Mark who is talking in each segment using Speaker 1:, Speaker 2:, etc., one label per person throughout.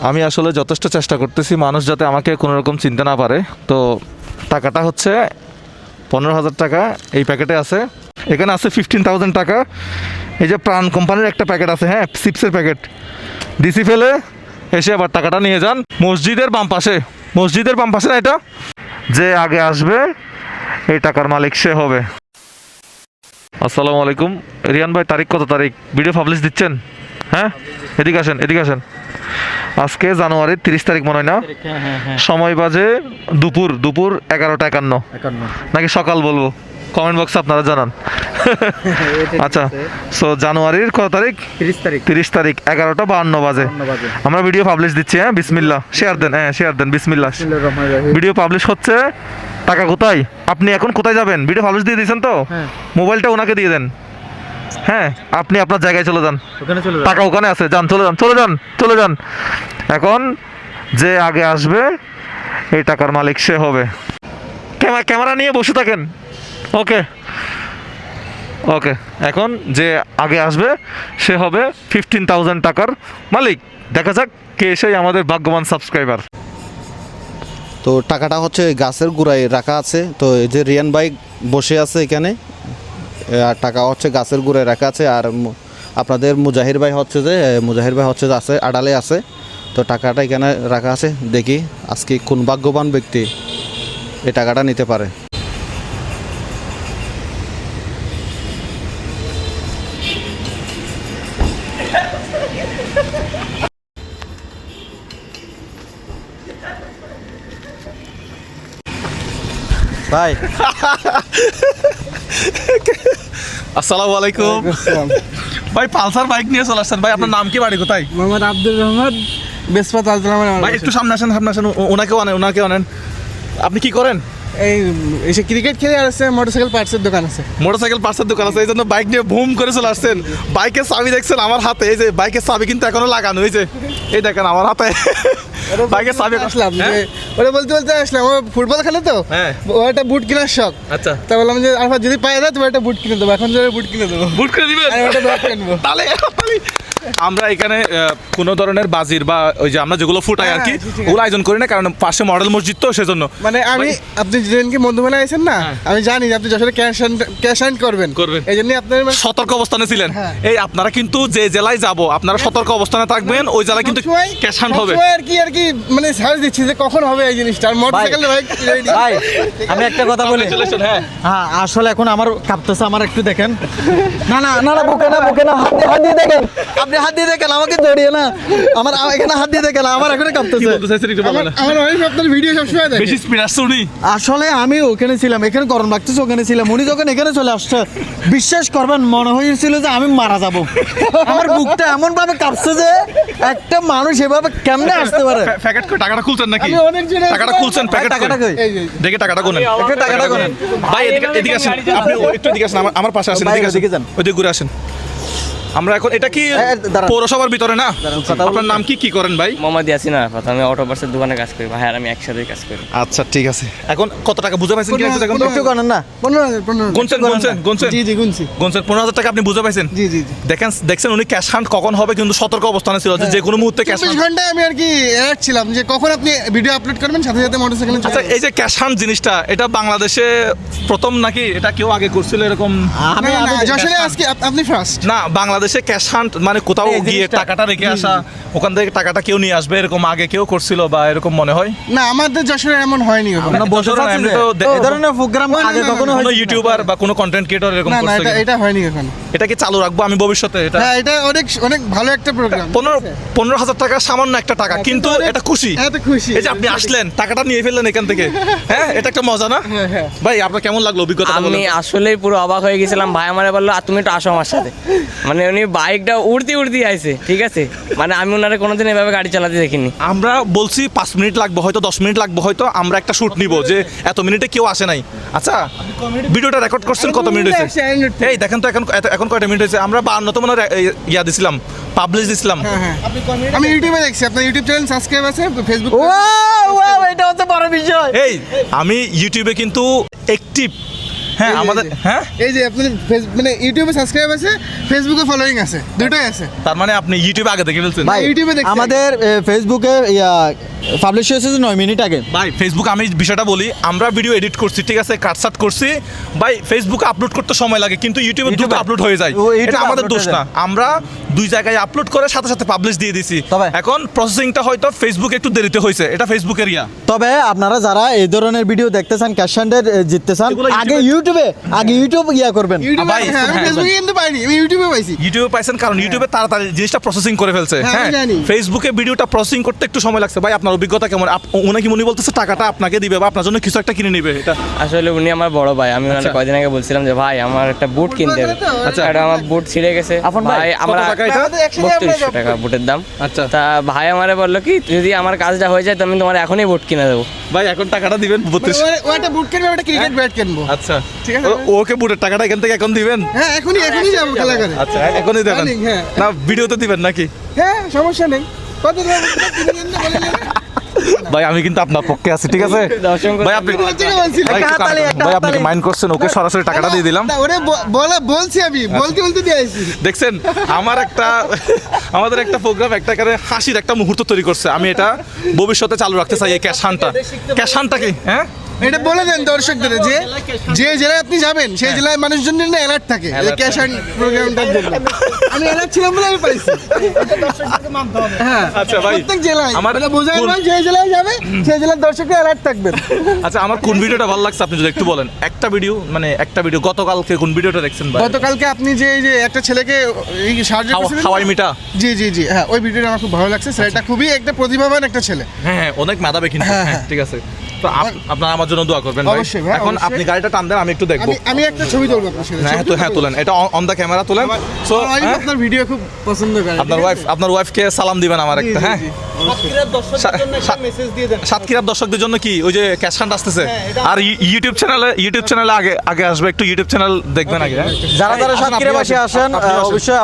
Speaker 1: আমি আসলে যথেষ্ট চেষ্টা করতেছি, মানুষ যাতে আমাকে কোনো রকম চিনতে না পারে। তো টাকাটা হচ্ছে পনেরো হাজার টাকা, এই প্যাকেটে আছে। এখানে আছে ফিফটিন থাউজেন্ড টাকা। এই যে প্রাণ কোম্পানির একটা প্যাকেট আছে হ্যাঁ চিপসের প্যাকেট। ডিসি ফেলে, এসে আবার টাকাটা নিয়ে যান। মসজিদের বাম পাশে, মসজিদের বাম পাশে না এটা? যে আগে আসবে, এই টাকার মালিক সে হবে। আসসালামু আলাইকুম। রিয়ান ভাই, তারিখ কত তারিখ? ভিডিও পাবলিশ দিচ্ছেন? হ্যাঁ? এদিকে আসেন এদিকে আসেন। আজকে জানুয়ারির তিরিশ তারিখ মনে হয় না?
Speaker 2: হ্যাঁ হ্যাঁ হ্যাঁ।
Speaker 1: সময় বাজে দুপুর দুপুর এগারোটা একান্ন। নাকি সকাল বলব? কমেন্ট বক্সে আপনারা জানান। আচ্ছা সো জানুয়ারির কত তারিখ?
Speaker 2: তিরিশ তারিখ।
Speaker 1: তিরিশ তারিখ এগারোটা বাহান্ন বাজে। আমরা ভিডিও পাবলিশ দিচ্ছি হ্যাঁ? বিসমিল্লা শেয়ার দেন হ্যাঁ শেয়ার দেন বিসমিল্লা। ভিডিও পাবলিশ হচ্ছে টাকা কোথায়? আপনি এখন কোথায় যাবেন? ভিডিও পাবলিশ দিয়ে দিয়েছেন তো? মোবাইলটা ওনাকে দিয়ে দেন। হ্যাঁ আপনি আপনার জায়গায় চলে যান।
Speaker 2: ওখানে চলে
Speaker 1: টাকা ওখানে আছে যান চলে যান চলে যান চলে যান। এখন যে আগে আসবে এই টাকার মালিক সে হবে। ক্যামেরা ক্যামেরা নিয়ে বসে থাকেন। ওকে। ওকে এখন যে আগে আসবে সে হবে ফিফটিন থাউজেন্ড টাকার মালিক। দেখা যাক কে সেই আমাদের ভাগ্যবান সাবস্ক্রাইবার
Speaker 3: তো টাকাটা হচ্ছে গাছের গোড়ায় রাখা আছে। তো এই যে রিয়ান বাইক বসে আছে এখানে আর টাকা হচ্ছে গাছের গোড়ায় রাখা আছে, আর আপনাদের মুজাহির ভাই হচ্ছে যে মুজাহির ভাই হচ্ছে যে আছে, আড়ালে আছে। তো টাকাটা এখানে রাখা আছে, দেখি আজকে কোন ভাগ্যবান ব্যক্তি এই টাকাটা নিতে পারে। ভাই।
Speaker 1: আসসালামু আলাইকুম। ভাই পালসার বাইক নিয়ে চলে আসছেন। ভাই আপনার নাম কি বাড়ি কোথায়?
Speaker 4: মোহাম্মদ আব্দুর রহমান বেসপাত আজলাম
Speaker 1: ভাই একটু সামনে আসেন সামনে আসেন। ওনাকেও আনেন ওনাকেও আনেন। আপনি কি করেন?
Speaker 4: এই এসে ক্রিকেট খেলে আর আছে মোটরসাইকেল পার্টসের দোকান আছে।
Speaker 1: মোটরসাইকেল পার্সের দোকান আছে এই জন্য বাইক নিয়ে ভুম করে চলে আসছেন। বাইকের চাবি দেখছেন আমার হাতে এই যে বাইকের চাবি কিন্তু এখনও লাগানো হয়েছে এই দেখেন আমার হাতে। বাইকের চাবি
Speaker 4: আসলাম
Speaker 1: হ্যাঁ?
Speaker 4: ওটা বলতে বলতে আসলাম ও ফুটবল খেলে তো
Speaker 1: হ্যাঁ।
Speaker 4: ও একটা বুট কেনার শখ
Speaker 1: আচ্ছা
Speaker 4: তা বললাম যে আর যদি পাই না তোমার একটা বুট কিনে দেবো এখন যদি বুট কিনে দেবো
Speaker 1: বুট দিবেন
Speaker 4: আর ওটা ব্যাগ কিনবো
Speaker 1: তাহলে আমরা এখানে কোনো ধরনের বাজির বা ওই যে আমরা যেগুলো ফুটাই আর কি
Speaker 4: হ্যাঁ, আছে।
Speaker 1: ওগুলো আয়োজন করি না কারণ পাশে মডেল মসজিদ তো সেজন্য
Speaker 4: মানে আমি আপনি যেদিনকে বন্ধুমেলা আছেন না আমি জানি আপনি যশোরে ক্যাশ অ্যান্ড ক্যাশ আউট করবেন
Speaker 1: হ্যাঁ। করবেন।
Speaker 4: এই জন্য আপনার মানে
Speaker 1: সতর্ক অবস্থানে ছিলেন
Speaker 4: হ্যাঁ।
Speaker 1: এই আপনারা কিন্তু যে জেলায় যাব আপনারা সতর্ক অবস্থানে থাকবেন ওই জেলায় কিন্তু ক্যাশ হান্ড হবে
Speaker 4: আর কি আর কি মানে সার্চ দিচ্ছি যে কখন হবে এই জিনিসটা আর মোটরসাইকেল ভাই
Speaker 2: ভাই আমি একটা কথা বলি।
Speaker 1: হ্যাঁ।
Speaker 2: হ্যাঁ আসলে এখন আমার কাঁপতেছে আমার একটু দেখেন। না না না না বুকে না বুকে না হাত দিয়ে- হাত দিয়ে দেখেন। আপনি হাত দিয়ে দেখেন আমাকে জড়িয়ে না। আমার এখানে হাত দিয়ে দেখেন আমার এখন কাঁপতেছে।
Speaker 4: আমার আপনার ভিডিও সবসময় দেখে।
Speaker 1: বেশি স্পিড আসছে উনি।
Speaker 2: আসলে আমি ওখানে ছিলাম এখানে গরম লাগতেছে ওখানে ছিলাম। উনি যখন এখানে চলে আসছে বিশ্বাস করবেন মনে হয়েছিল যে আমি মারা যাব। আমার বুকটা এমন ভাবে কাঁপছে যে একটা মানুষ এভাবে কেমনে আসতে পারে?
Speaker 1: প্যাকেট করে টাকাটা খুলছেন নাকি?
Speaker 4: অনেক
Speaker 1: টাকাটা খুলছেন প্যাকেট
Speaker 2: টাকাটা কই?
Speaker 1: দেখে টাকাটা গুনেন।
Speaker 2: টাকাটা গুনেন।
Speaker 1: ভাই এদিকে এদিকে আসেন। আপনি একটু এদিকে আসেন আমার- পাশে আসেন এদিকে আসেন।
Speaker 2: যান।
Speaker 1: ওইদিকে ঘুরে আসেন। আমরা এখন এটা কি পৌরসভার ভিতরে না? আপনার নাম কি কি করেন ভাই?
Speaker 5: মোহাম্মদ ইয়াসিন আরাফাত আমি অটো বাসের দোকানে কাজ করি ভাই আর আমি একসাথে কাজ করি।
Speaker 1: আচ্ছা ঠিক আছে। এখন কত টাকা বুঝে পাইছেন তো?
Speaker 2: একটু করেন না।
Speaker 1: গুনছেন গুনছেন গুনছেন?
Speaker 4: জি জি গুনছি।
Speaker 1: গুনছেন পনেরো হাজার টাকা আপনি বুঝে পাইছেন?
Speaker 4: জি জি
Speaker 1: দেখেন দেখছেন উনি ক্যাশ হান্ড কখন হবে কিন্তু সতর্ক অবস্থানে ছিল যে যে কোনো মুহূর্তে ক্যাশ
Speaker 4: চব্বিশ ঘন্টায় আমি আর কি অ্যালার্ট ছিলাম যে কখন আপনি ভিডিও আপলোড করবেন সাথে সাথে মোটরসাইকেল
Speaker 1: আচ্ছা এই যে ক্যাশ হান্ড জিনিসটা এটা বাংলাদেশে প্রথম নাকি এটা কেউ আগে করছিল এরকম?
Speaker 2: আমি আমি
Speaker 4: যশোরে আজকে আপনি ফার্স্ট
Speaker 1: না বাংলাদেশে ক্যাশ হান্ট মানে কোথাও গিয়ে টাকাটা রেখে আসা ওখান থেকে টাকাটা কেউ নিয়ে আসবে এরকম আগে কেউ করছিল বা এরকম মনে হয়?
Speaker 4: না আমাদের যশোরে এমন হয়নি
Speaker 2: থাকছে
Speaker 1: এমনি তো
Speaker 2: এই ধরনের প্রোগ্রাম আগে কখনো
Speaker 1: কোনো ইউটিউবার বা কোনো কন্টেন্ট ক্রিয়েটর এরকম
Speaker 4: না না এটা এটা হয়নি কখনো
Speaker 1: এটা কি চালু রাখব আমি ভবিষ্যতে এটা?
Speaker 4: হ্যাঁ এটা অনেক অনেক ভালো একটা প্রোগ্রাম
Speaker 1: পনেরো পনেরো হাজার টাকা সামান্য একটা টাকা কিন্তু
Speaker 4: কিন্তু
Speaker 1: এটা খুশি।
Speaker 4: এত খুশি।
Speaker 1: এই যে আপনি আসলেন টাকাটা নিয়ে ফেললেন এখান থেকে। হ্যাঁ এটা একটা মজা না?
Speaker 4: হ্যাঁ হ্যাঁ।
Speaker 1: ভাই আপনার কেমন লাগল অভিজ্ঞতা
Speaker 5: আমি আসলেই পুরো অবাক হয়ে গেছিলাম। ভাই আমারে বলল আর তুমি একটু আসো আমার সাথে। মানে উনি বাইকটা উড়তে উড়তে আইছে ঠিক আছে? মানে আমি ওনারে কোনোদিন এভাবে গাড়ি চালাতে দেখিনি।
Speaker 1: আমরা বলছি পাঁচ মিনিট লাগবে হয়তো দশ মিনিট লাগবে হয়তো আমরা একটা শুট নিব যে এত মিনিটে কেউ আসে নাই। আচ্ছা ভিডিওটা রেকর্ড করছেন কত মিনিট হয়েছে? এই দেখেন তো এখন এত- এখন কয়টা মিনিট হয়েছে? আমরা বান্নত রে- ইয়া দিছিলাম পাবলিশ দিছিলাম।
Speaker 4: হ্যাঁ হ্যাঁ। আমি ইউটিউবে দেখছি আপনার ইউটিউব চ্যানেল সাবস্ক্রাইব আছে ফেসবুক
Speaker 2: এটা হচ্ছে বড় বিষয়
Speaker 1: এই আমি ইউটিউবে কিন্তু অ্যাক্টিভ হ্যাঁ আমাদের হ্যাঁ?
Speaker 4: এই যে আপনার ফেস- মানে ইউটিউবে সাবস্ক্রাইব আছে ফেসবুকে ফলোয়িং আছে দুটোই আছে।
Speaker 1: তার মানে আপনি ইউটিউবে আগে দেখে ফেলছেন?
Speaker 2: ভাই
Speaker 4: ইউটিউবে দেখছি।
Speaker 2: আমাদের ফেসবুকে পাবলিশ হয়েছে যে নয় মিনিট আগে।
Speaker 1: ভাই ফেসবুক আমি বিষয়টা বলি আমরা ভিডিও এডিট করছি ঠিক আছে কাটসাট করছি। ভাই ফেসবুকে আপলোড করতে সময় লাগে কিন্তু ইউটিউবে দ্রুত আপলোড হয়ে যায়। এটা আমাদের দোষ না। আমরা দুই জায়গায় আপলোড করে সাথে সাথে পাবলিশ দিয়ে দিছি।
Speaker 2: তবে-
Speaker 1: এখন প্রসেসিংটা হয়তো ফেসবুকে একটু দেরিতে হয়েছে। এটা ফেসবুকের ইয়া।
Speaker 2: তবে আপনারা যারা এই ধরনের ভিডিও দেখতে চান ক্যাশ হ্যান্ডের জিততে চান আগে
Speaker 1: ইউটিউবে-
Speaker 2: ইউটিউবে? আগে ইউটিউব ইয়া করবেন।
Speaker 4: ইউটিউবে
Speaker 1: ভাই,
Speaker 4: হ্যাঁ আমি ফেসবুকে কিন্তু পাইনি আমি ইউটিউবে পাইছি।
Speaker 1: ইউটিউবে পাইছেন কারণ ইউটিউবে তাড়াতাড়ি জিনিসটা প্রসেসিং করে ফেলছে।
Speaker 4: হ্যাঁ।
Speaker 1: ফেসবুকে ভিডিওটা প্রসেসিং করতে একটু সময় লাগছে। ভাই আপনার অভিজ্ঞতা কেমন? উনি কি বলতেছে টাকাটা আপনাকে দিবে বা আপনার জন্য কিছু একটা কিনে নিবে। এটা
Speaker 5: আসলে উনি আমার বড় ভাই। আমি ওনাকে কয়দিন আগে বলছিলাম যে ভাই আমার একটা বুট কিনতে হবে
Speaker 4: আচ্ছা।
Speaker 5: আচ্ছা। এটা আমার বুট ছিঁড়ে গেছে।
Speaker 2: ভাই,
Speaker 5: আমরা বত্রিশশো টাকা বুটের দাম।
Speaker 1: আচ্ছা।
Speaker 5: তা ভাই আমারে বলল কি যদি আমার কাজটা হয়ে যায় তো আমি তোমার এখনই বুট কিনে দেবো।
Speaker 1: ভাই এখন টাকাটা দিবেন বত্রিশ
Speaker 4: মানে একটা বুট কিনবে একটা ক্রিকেট ব্যাট কিনবো।
Speaker 1: আচ্ছা।
Speaker 4: ঠিক আছে।
Speaker 1: ওকে বুটের টাকাটা এখান থেকে এখন দিবেন?
Speaker 4: হ্যাঁ এখনই এখনই যাব খেলা করে।
Speaker 1: আচ্ছা এখনই দেবেন?
Speaker 4: হ্যাঁ।
Speaker 1: না ভিডিওতে দিবেন নাকি?
Speaker 4: হ্যাঁ সমস্যা নেই। কত।
Speaker 1: ভাই আমি কিন্তু আপনার পক্ষে আছি ঠিক আছে? ভাই আপনি। ভাই, মাইন্ড করছেন ওকে সরাসরি টাকাটা দিয়ে দিলাম।
Speaker 4: ওরে বলা বলছি আমি বলতে বলতে দিয়ে আসছি
Speaker 1: দেখছেন আমার একটা আমাদের একটা প্রোগ্রাম একটা করে হাসির একটা মুহূর্ত তৈরি করছে। আমি এটা ভবিষ্যতে চালু রাখতে চাই এই ক্যাশ হানটা। ক্যাশ হানটা কি? হ্যাঁ?
Speaker 4: এটা বলে দেন দর্শকদের যে যে জেলায় আপনি যাবেন সেই জেলায় মানুষজন জন্য অ্যালার্ট থাকে ক্যাশ অ্যান্ড প্রোগ্রামটার জন্য আমি অ্যালার্ট ছিলাম বলে আমি পাইছি। হ্যাঁ
Speaker 1: আচ্ছা ভাই
Speaker 4: প্রত্যেক জেলায়।
Speaker 1: আমার
Speaker 4: আমার বোঝায়
Speaker 1: কোন-
Speaker 4: না যে জেলায় যাবে সেই জেলার দর্শকরা অ্যালার্ট থাকবেন।
Speaker 1: আচ্ছা আমার কোন ভিডিওটা ভালো লাগছে আপনি যদি একটু বলেন? একটা ভিডিও মানে একটা ভিডিও গতকালকে কোন ভিডিওটা দেখছেন ভাই?
Speaker 4: গতকালকে আপনি যে এই যে একটা ছেলেকে এই সাহায্য করেছিলেন
Speaker 1: হাওয়াই মিটা
Speaker 4: জি জি জি হ্যাঁ ওই ভিডিওটা আমার খুব ভালো লাগছে। ছেলেটা খুবই একটা প্রতিভাবান একটা ছেলে।
Speaker 1: হ্যাঁ হ্যাঁ অনেক মাদাবে কিন্তু।
Speaker 4: হ্যাঁ,
Speaker 1: হ্যাঁ,
Speaker 4: হ্যাঁ।
Speaker 1: ঠিক আছে। তো আপ- আপনারা আমার জন্য দোয়া করবেন ভাই। এখন আপনি গাড়িটা টান দেন আমি একটু দেখব।
Speaker 4: আমি আমি একটা ছবি তুলবো আপনার সাথে
Speaker 1: হ্যাঁ তো হ্যাঁ তুলেন। এটা অন দ্য ক্যামেরা তুলেন। সো
Speaker 4: আমার আপনার ভিডিও খুব পছন্দ করে
Speaker 1: আপনার ওয়াইফ আপনার ওয়াইফকে সালাম দিবেন আমার একটা হ্যাঁ? সাতক্ষীরার দর্শকদের জন্য কি? ওই যে ক্যাশ খান্ড আসতেছে? আর ইউটিউব চ্যানেলে ইউটিউব চ্যানেলে আগে আগে আসবে একটু ইউটিউব চ্যানেল দেখবেন আগে হ্যাঁ?
Speaker 2: যারা যারা
Speaker 1: আসেন,
Speaker 2: সাতক্ষীরা
Speaker 1: আপনিও
Speaker 2: বাসে
Speaker 1: আসেন,
Speaker 2: আসেন
Speaker 1: আপনিও
Speaker 2: আহ,
Speaker 1: আসেন।
Speaker 2: অবশ্যই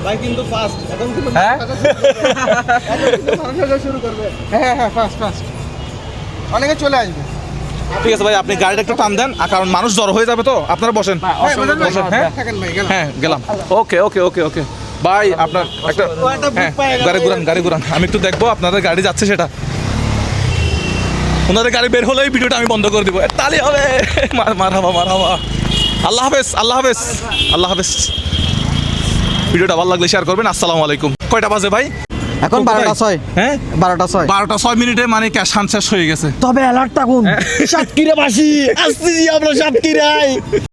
Speaker 2: আপনারা এ, সতর্ক হয়ে যান
Speaker 1: হ্যাঁ?
Speaker 4: শুরু করবে। হ্যাঁ হ্যাঁ ফাস্ট ফাস্ট অনেকে চলে আসবে।
Speaker 1: ঠিক আছে ভাই আপনি গাড়িটা একটু টান দেন কারণ মানুষ জড়ো হয়ে যাবে তো। আপনারা বসেন।
Speaker 4: হ্যাঁ, বসেন
Speaker 1: হ্যাঁ?
Speaker 4: গেলাম।
Speaker 1: হ্যাঁ গেলাম। ওকে ওকে ওকে ওকে। ভাই আপনার একটা হ্যাঁ। গাড়ি ঘুরান গাড়ি ঘুরান। আমি একটু দেখব আপনাদের গাড়ি যাচ্ছে সেটা। ওনাদের গাড়ি বের হলেই ভিডিওটা আমি বন্ধ করে দিব। তালি হবে। মার মার হাবা মার হাবা। আল্লাহ হাফেজ আল্লাহ হাফেজ আল্লাহ হাফেজ। ভিডিওটা ভালো লাগলে শেয়ার করবেন। আসসালামু আলাইকুম। কয়টা বাজে ভাই?
Speaker 2: এখন বারোটা ছয়।
Speaker 1: হ্যাঁ?
Speaker 2: বারোটা ছয়।
Speaker 1: বারোটা ছয় মিনিটে মানে ক্যাশ হান শেষ হয়ে গেছে।
Speaker 2: তবে অ্যালার্ট থাকুন। সাতক্ষীরা বাসি আসতেছি আমরা সাতক্ষীরায়।